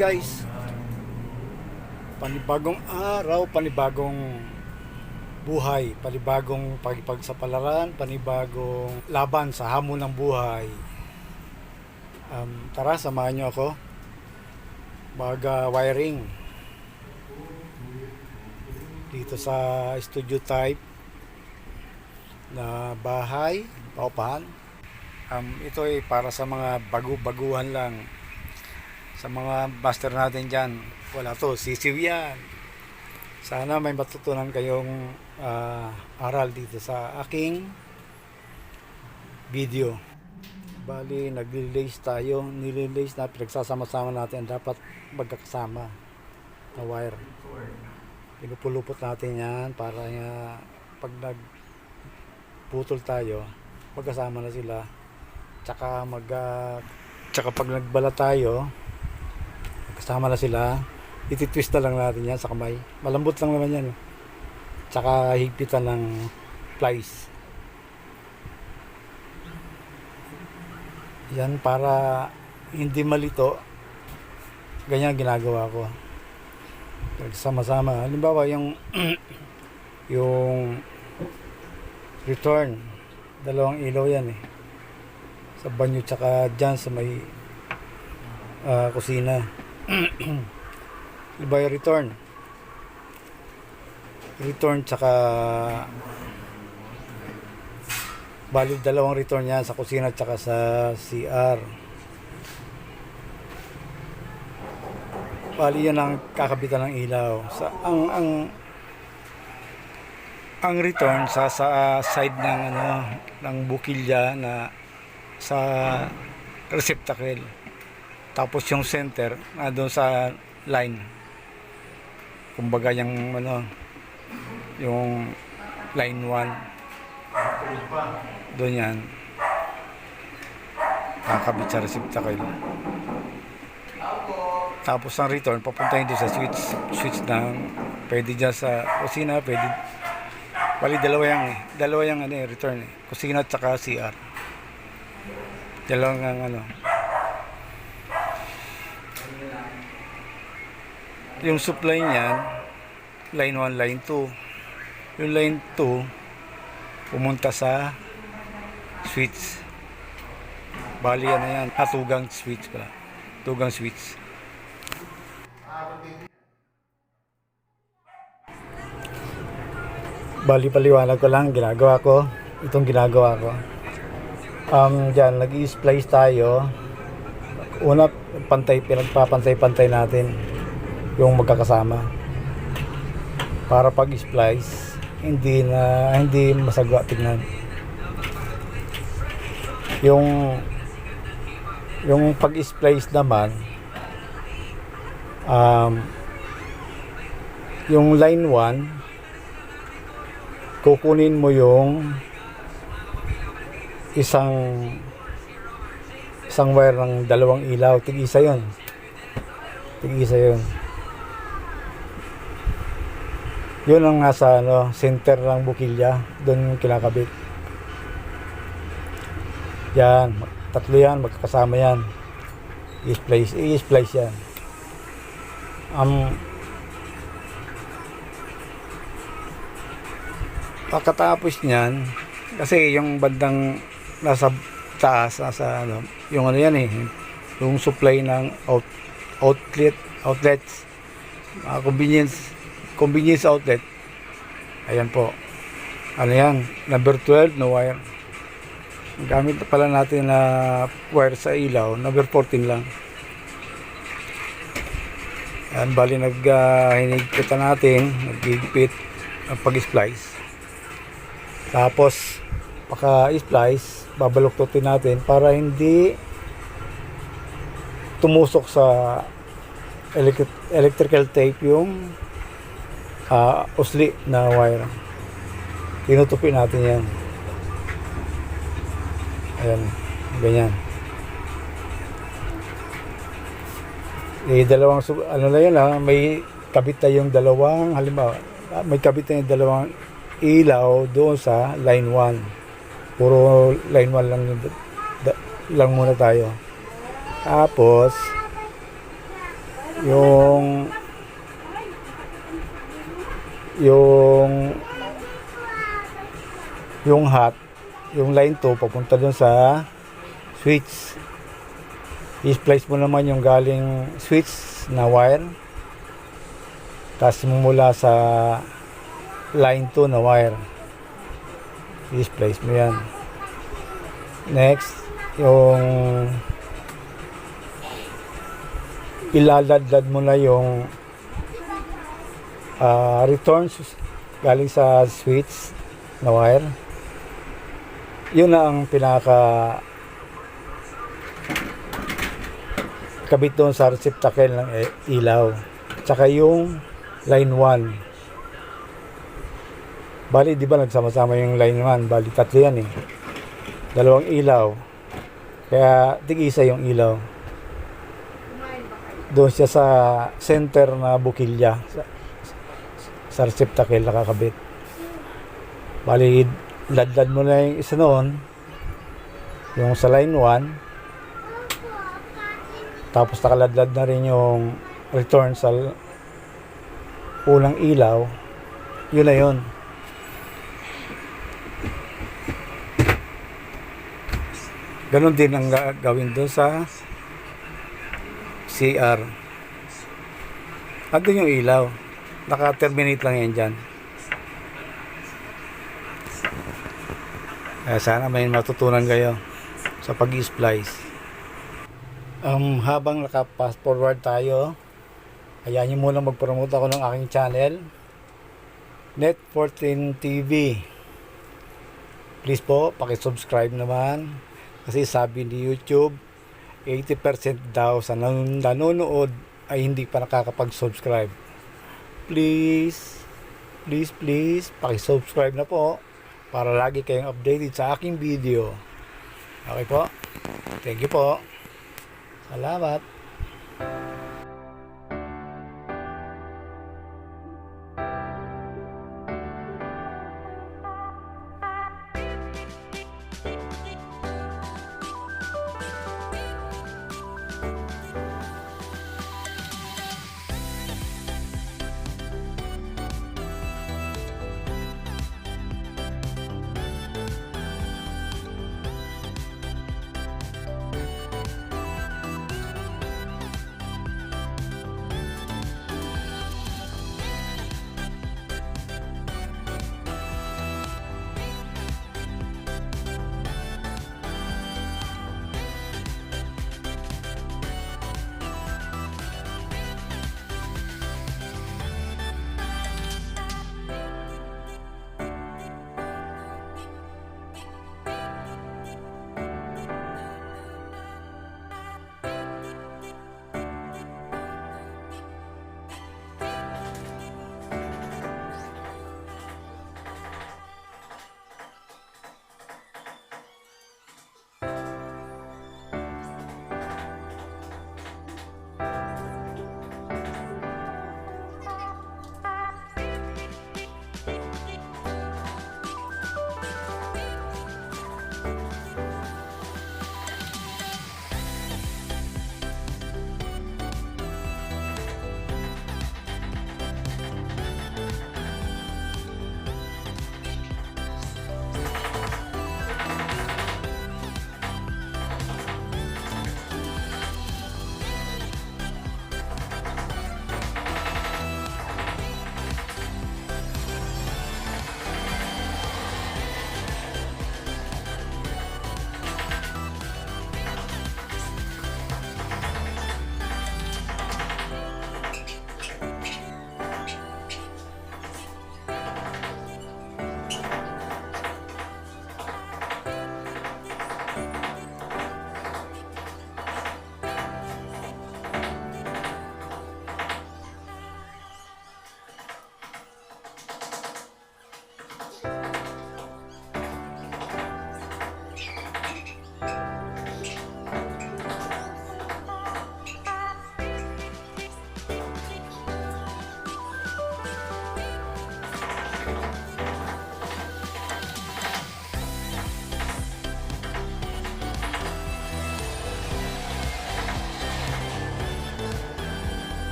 guys. Panibagong araw, panibagong buhay, panibagong pagipagsapalaran, panibagong laban sa hamon ng buhay. Um, tara, samahan nyo ako. Mag wiring dito sa studio type na bahay, paupahan. Um, ito ay para sa mga bagu-baguhan lang. Sa mga master natin dyan, wala to, sisiw yan. Sana may matutunan kayong ah, aral dito sa aking video. Bali, nag-release tayo. Nililase na pinagsasama-sama natin. Dapat magkakasama na wire. Pinupulupot natin yan para nga pag nagputol tayo, magkasama na sila. Tsaka mag ah, tsaka pag nagbala tayo, kasama na sila, ititwist na lang natin yan sa kamay. Malambot lang naman yan. Tsaka higpitan ng plies. Yan para hindi malito. Ganyan ginagawa ko. Sama-sama. Halimbawa yung yung return. Dalawang ilaw yan eh. Sa banyo tsaka dyan sa may ah, kusina. Yung return. Return tsaka bali dalawang return yan sa kusina tsaka sa CR. Bali yan ang kakabitan ng ilaw. Sa ang ang ang return sa sa side ng ano ng bukilya na sa receptacle. Tapos yung center na doon sa line. Kumbaga yung ano yung line 1 doon yan. Kakabit sa receptacle tapos ang return papunta doon sa switch switch ng pwede dyan sa kusina pwede. Bali dalawa yung dalawa yung ano, eh, return eh. kusina at saka CR dalawang ang ano yung supply niyan line 1 line 2 yung line 2 pumunta sa switch. Bali yan na yan? Ah, tugang switch pala. Tugang switch. Bali paliwanag ko lang ginagawa ko itong ginagawa ko. Um dyan nag splice tayo. Una pantay pinagpapantay-pantay natin yung magkakasama. Para pag splice hindi na hindi masagwa tignan. Yung yung pag splice naman um, yung line 1 kukunin mo yung isang isang wire ng dalawang ilaw. Tig-isa yun. Tig-isa yun yun ang nasa ano, center ng bukilya. Doon kinakabit. Yan. Tatlo yan. Magkakasama yan. I-splice i-splice yan. Um, pagkatapos niyan kasi yung bandang nasa taas nasa ano yung ano yan eh yung supply ng out, outlet outlets. Mga convenience convenience outlet. Ayan po. Ano yan? Number 12 no wire. Gamit pala natin na wire sa ilaw number 14 lang. Ayan bali nag uh, hinigpitan natin naghigpit ang pag-splice. Tapos paka-splice babaluktutin natin para hindi tumusok sa electric, electrical tape yung uh, usli na wire. Tinutupi natin yan. Ayan, ganyan. Eh, dalawang, ano na yun ha, may kabit na yung dalawang, halimbawa, ah, may kabit na yung dalawang ilaw doon sa line 1. Puro line 1 lang, da- lang muna tayo. Tapos, yung yung yung hot yung line 2 papunta dun sa switch. I-splice mo naman yung galing switch na wire. Tapos mula sa line 2 na wire. I-splice mo yan. Next yung ilaladlad mo na yung ah, returns galing sa switch na wire. Yun na ang pinaka kabit doon sa receptacle ng e- ilaw. Tsaka yung line 1 bali di ba nagsama-sama yung line 1 bali tatlo yan eh. Dalawang ilaw. Kaya tig-isa yung ilaw. Doon siya sa center na bukilya sa, receptacle nakakabit. Bali ladlad mo na yung isa noon yung sa line 1 tapos nakaladlad na rin yung return sa unang ilaw yun na yun. Ganon din ang ga- gawin doon sa CR andun yung ilaw naka-terminate lang yan dyan Kaya sana may matutunan kayo sa pag-splice. Um, habang naka-fast forward tayo, ayan nyo muna mag-promote ako ng aking channel, Net14 TV. Please po, pakisubscribe naman. Kasi sabi ni YouTube, 80% daw sa nan- nanonood ay hindi pa nakakapag-subscribe. Please, please, please, pakisubscribe na po para lagi kayong updated sa aking video. Okay po? Thank you po. Salamat.